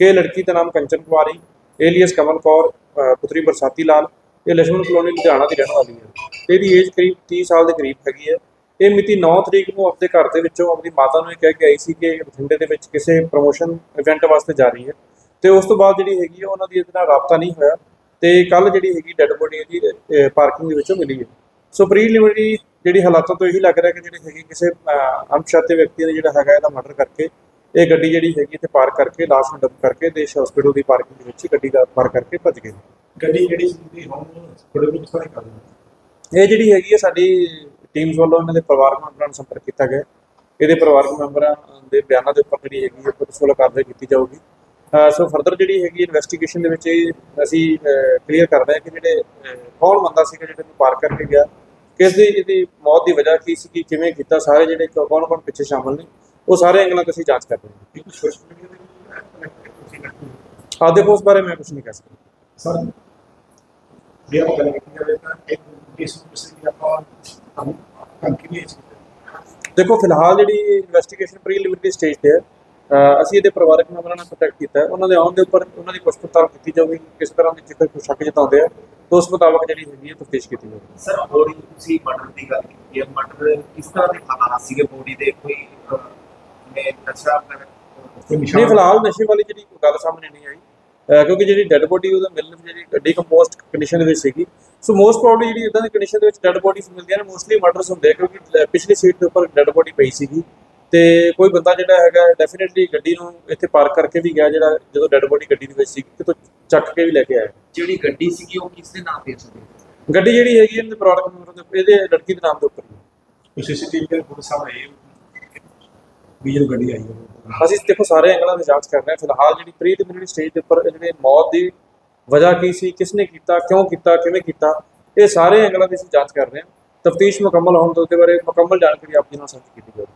ਕਿ ਇਹ ਲੜਕੀ ਦਾ ਨਾਮ ਕੰਚਨ ਕੁਮਾਰੀ ਏਲੀਅਸ ਕਮਲ ਕੌਰ ਅਹ ਪੁੱਤਰੀ ਬਰਸਾਤੀ ਲਾਲ ਇਹ ਲక్ష్ਮਣ ਕਲੋਨੀ ਲੁਧਿਆਣਾ ਦੀ ਰਹਿਣ ਵਾਲੀ ਹੈ। ਤੇ ਇਹਦੀ ਏਜ ਕਰੀਬ 30 ਸਾਲ ਦੇ ਕਰੀਬ ਹੈਗੀ ਹੈ। ਇਹ ਮਿਤੀ 9 ਤਰੀਕ ਨੂੰ ਆਪਣੇ ਘਰ ਦੇ ਵਿੱਚੋਂ ਆਪਣੀ ਮਾਤਾ ਨੂੰ ਇਹ ਕਹਿ ਕੇ ਆਈ ਸੀ ਕਿ ਬਠਿੰਡੇ ਦੇ ਵਿੱਚ ਕਿਸੇ ਪ੍ਰੋਮੋਸ਼ਨ ਇਵੈਂਟ ਵਾਸਤੇ ਜਾ ਰਹੀ ਹੈ। ਤੇ ਉਸ ਤੋਂ ਬਾਅਦ ਜਿਹੜੀ ਹੈਗੀ ਹੈ ਉਹਨਾਂ ਦੀ ਇਹਦੇ ਨਾਲ ਰਾਬਤਾ ਨਹੀਂ ਹੋਇਆ। ਤੇ ਕੱਲ ਜਿਹੜੀ ਹੈਗੀ ਡੈੱਡ ਬੋਡੀ ਇਹਦੀ ਪਾਰਕਿੰਗ ਦੇ ਵਿੱਚੋਂ ਮਿਲੀ ਹੈ। ਸੋ ਪ੍ਰੀਲਿਮਿਨਰੀ ਜਿਹੜੀ ਹਾਲਾਤਾਂ ਤੋਂ ਇਹੀ ਲੱਗ ਰਿਹਾ ਕਿ ਜਿਹੜੇ ਹੈਗੀ ਕਿਸੇ ਅਹ, ਅਣਪਛਾਤੇ ਵਿਅਕਤੀ ਨੇ ਜਿਹੜਾ ਹੈਗਾ ਇਹਦਾ ਮਰਡਰ ਕਰਕੇ ਇਹ ਗੱਡੀ ਜਿਹੜੀ ਹੈਗੀ ਇੱਥੇ ਪਾਰਕ ਕਰਕੇ ਲਾਸ਼ ਨੂੰ ਡੰਪ ਕਰਕੇ ਦੇਸ਼ ਹਸਪੀਟਲ ਦੀ ਪਾਰਕਿੰਗ ਦੇ ਵਿੱਚ ਗੱਡੀ ਦਾ ਪਾਰਕ ਕਰਕੇ ਭੱਜ ਗਏ। ਗੱਡੀ ਜਿਹੜੀ ਸੀ ਹੁਣ ਥੋੜੇ ਨੂੰ ਕਿਥੋਂ ਕਰ ਇਹ ਜਿਹੜੀ ਹੈਗੀ ਹੈ ਸਾਡੀ ਟੀਮਸ ਵੱਲੋਂ ਇਹਨਾਂ ਦੇ ਪਰਿਵਾਰਕ ਮੈਂਬਰਾਂ ਨਾਲ ਸੰਪਰਕ ਕੀਤਾ ਗਿਆ। ਇਹਦੇ ਪਰਿਵਾਰਕ ਮੈਂਬਰਾਂ ਦੇ ਬਿਆਨਾਂ ਦੇ ਉੱਪਰ ਜਿਹੜੀ ਹੈਗੀ ਹੈ ਪੁਲਿਸ ਵੱਲੋਂ ਕਾਰਵਾਈ ਕੀਤੀ ਜਾਊਗੀ। ਸੋ ਫਰਦਰ ਜਿਹੜੀ ਹੈਗੀ ਇਨਵੈਸਟੀਗੇਸ਼ਨ ਦੇ ਵਿੱਚ ਇਹ ਅਸੀਂ ਕਲੀਅਰ ਕਰ ਰਹੇ ਹਾਂ ਕਿ ਜਿਹੜੇ ਕੌਣ ਬੰਦਾ ਸੀਗਾ ਜਿਹੜੇ ਨੂੰ ਪਾਰ ਕਰਕੇ ਗਿਆ। ਕਿਸ ਦੀ ਇਹਦੀ ਮੌਤ ਦੀ ਵਜ੍ਹਾ ਕੀ ਸੀ ਕਿਵੇਂ ਕੀਤਾ ਸਾਰੇ ਜਿਹੜੇ ਕੌਣ ਕੌਣ ਪਿੱਛੇ ਸ਼ਾਮਲ ਨੇ। ਉਹ ਸਾਰੇ ਐਂਗਲਾਂ ਤੋਂ ਅਸੀਂ ਜਾਂਚ ਕਰ ਰਹੇ ਹਾਂ। ਆਹ ਦੇਖੋ ਉਸ ਬਾਰੇ ਮੈਂ ਕੁਝ ਨਹੀਂ ਕਹਿ ਸਕਦਾ। ਸਰ ਜੇ ਆਪਾਂ ਗੱਲ ਕੀਤੀ ਜਾਵੇ ਤਾਂ ਇੱਕ ਕੇਸ ਨੂੰ ਕਿਸੇ ਦੀ ਆਪਾਂ ਹਮ ਕੰਟੀਨਿਊ ਦੇਖੋ ਫਿਲਹਾਲ ਜਿਹੜੀ ਇਨਵੈਸਟੀਗੇਸ਼ਨ ਪ੍ਰੀਲਿਮਿਨਰੀ ਸਟੇਜ ਤੇ ਹੈ ਅਸੀਂ ਇਹਦੇ ਪਰਿਵਾਰਕ ਮੈਂਬਰਾਂ ਨਾਲ ਕੰਟੈਕਟ ਕੀਤਾ ਹੈ। ਉਹਨਾਂ ਦੇ ਆਉਣ ਦੇ ਉੱਪਰ ਉਹਨਾਂ ਦੀ ਪੁੱਛ ਪੜਤਾਲ ਕੀਤੀ ਜਾਊਗੀ ਕਿਸ ਤਰ੍ਹਾਂ ਦੀ ਜੇਕਰ ਕੋਈ ਸ਼ੱਕ ਜਤਾਉਂਦੇ ਆ। ਤਾਂ ਉਸ ਮੁਤਾਬਕ ਜਿਹੜੀ ਹੈਗੀ ਹੈ ਤਫਤੀਸ਼ ਕੀਤੀ ਜਾਊਗੀ। ਸਰ ਬੋਡੀ ਤੁਸੀਂ ਮਟਰ ਦੀ ਗੱਲ ਕੀਤੀ ਹੈ। ਮਟਰ ਕਿਸ ਤਰ੍ਹਾਂ ਦੇ ਹਾਲਾਤ ਸੀਗੇ? ਬੋਡੀ ਦੇ ਕੋਈ ਨਸ਼ਾ ਨਹੀਂ ਫਿਲਹਾਲ ਨਸ਼ੇ ਵਾਲੀ ਜਿਹੜੀ ਕੋਈ ਗੱਲ ਸਾਹਮਣੇ ਨਹੀਂ ਆਈ ਕਿਉਂਕਿ ਜਿਹੜੀ ਡੈੱਡ ਬੋਡੀ ਉਹਦਾ ਮਿਲਣ ਜਿਹੜੀ ਡੀਕੰਪੋਸਟ ਕੰਡੀਸ਼ਨ ਦੇ ਵਿੱਚ ਸੀਗੀ। ਸੋ ਮੋਸਟ ਪ੍ਰੋਬਬਲੀ ਜਿਹੜੀ ਇਦਾਂ ਦੀ ਕੰਡੀਸ਼ਨ ਦੇ ਵਿੱਚ ਡੈੱਡ ਬੋਡੀਜ਼ ਮਿਲਦੀਆਂ ਨੇ ਮੋਸਟਲੀ ਮਰਡਰਸ ਹੁੰਦੇ ਆ ਕਿਉਂਕਿ ਪਿਛਲੀ ਸੀਟ ਦੇ ਉੱਪਰ ਡੈੱਡ ਬੋਡੀ ਪਈ ਸੀਗੀ। ਤੇ ਕੋਈ ਬੰਦਾ ਜਿਹੜਾ ਹੈਗਾ ਡੈਫੀਨਿਟਲੀ ਗੱਡੀ ਨੂੰ ਇੱਥੇ ਪਾਰਕ ਕਰਕੇ ਵੀ ਗਿਆ ਜਿਹੜਾ ਜਦੋਂ ਡੈੱਡ ਬੋਡੀ ਗੱਡੀ ਦੇ ਵਿੱਚ ਸੀ ਕਿਤੋਂ ਚੱਕ ਕੇ ਵੀ ਲੈ ਕੇ ਆਇਆ। ਜਿਹੜੀ ਗੱਡੀ ਸੀਗੀ ਉਹ ਕਿਸ ਦੇ ਨਾਮ ਤੇ ਸੀ ਗੱਡੀ ਜਿਹੜੀ ਹੈਗੀ ਇਹਦੇ ਪ੍ਰੋਡਕਟ ਨੰਬਰ ਦੇ ਉੱਪਰ- ਇਹਦੇ ਲੜਕੀ ਦੇ ਨਾਮ ਦੇ ਉੱਪਰ। ਕੋਈ ਸੀਸੀਟੀਵੀ ਦੇ ਫੋਟੋ ਸਾਹਮਣੇ ਵੀ ਜਦੋਂ ਗੱਡੀ ਆਈ ਉਹ ਅਸੀਂ ਦੇਖੋ ਸਾਰੇ ਐਂਗਲਾਂ ਦੀ ਜਾਂਚ ਕਰ ਰਹੇ ਹਾਂ। ਫਿਲਹਾਲ ਜਿਹੜੀ ਪ੍ਰੀਲਿਮਿਨਰੀ ਸਟੇਜ ਦੇ ਉੱਪਰ ਜਿਹੜੇ ਮੌਤ ਦੀ ਵਜ੍ਹਾ ਕੀ ਸੀ, ਕਿਸਨੇ ਕੀਤਾ, ਕਿਉਂ ਕੀਤਾ, ਕਿਵੇਂ ਕੀਤਾ, ਇਹ ਸਾਰੇ ਐਂਗਲਾਂ ਦੀ ਅਸੀਂ ਜਾਂਚ ਕਰ ਰਹੇ ਹਾਂ। ਤਫਤੀਸ਼ ਮੁਕੰਮਲ ਹੋਣ ਤੋਂ ਉਹਦੇ ਬਾਰੇ ਮੁਕੰਮਲ ਜਾਣਕਾਰੀ ਆਪ ਜੀ ਨਾਲ ਸਾਂਝੀ ਕੀਤੀ ਜਾਵੇਗੀ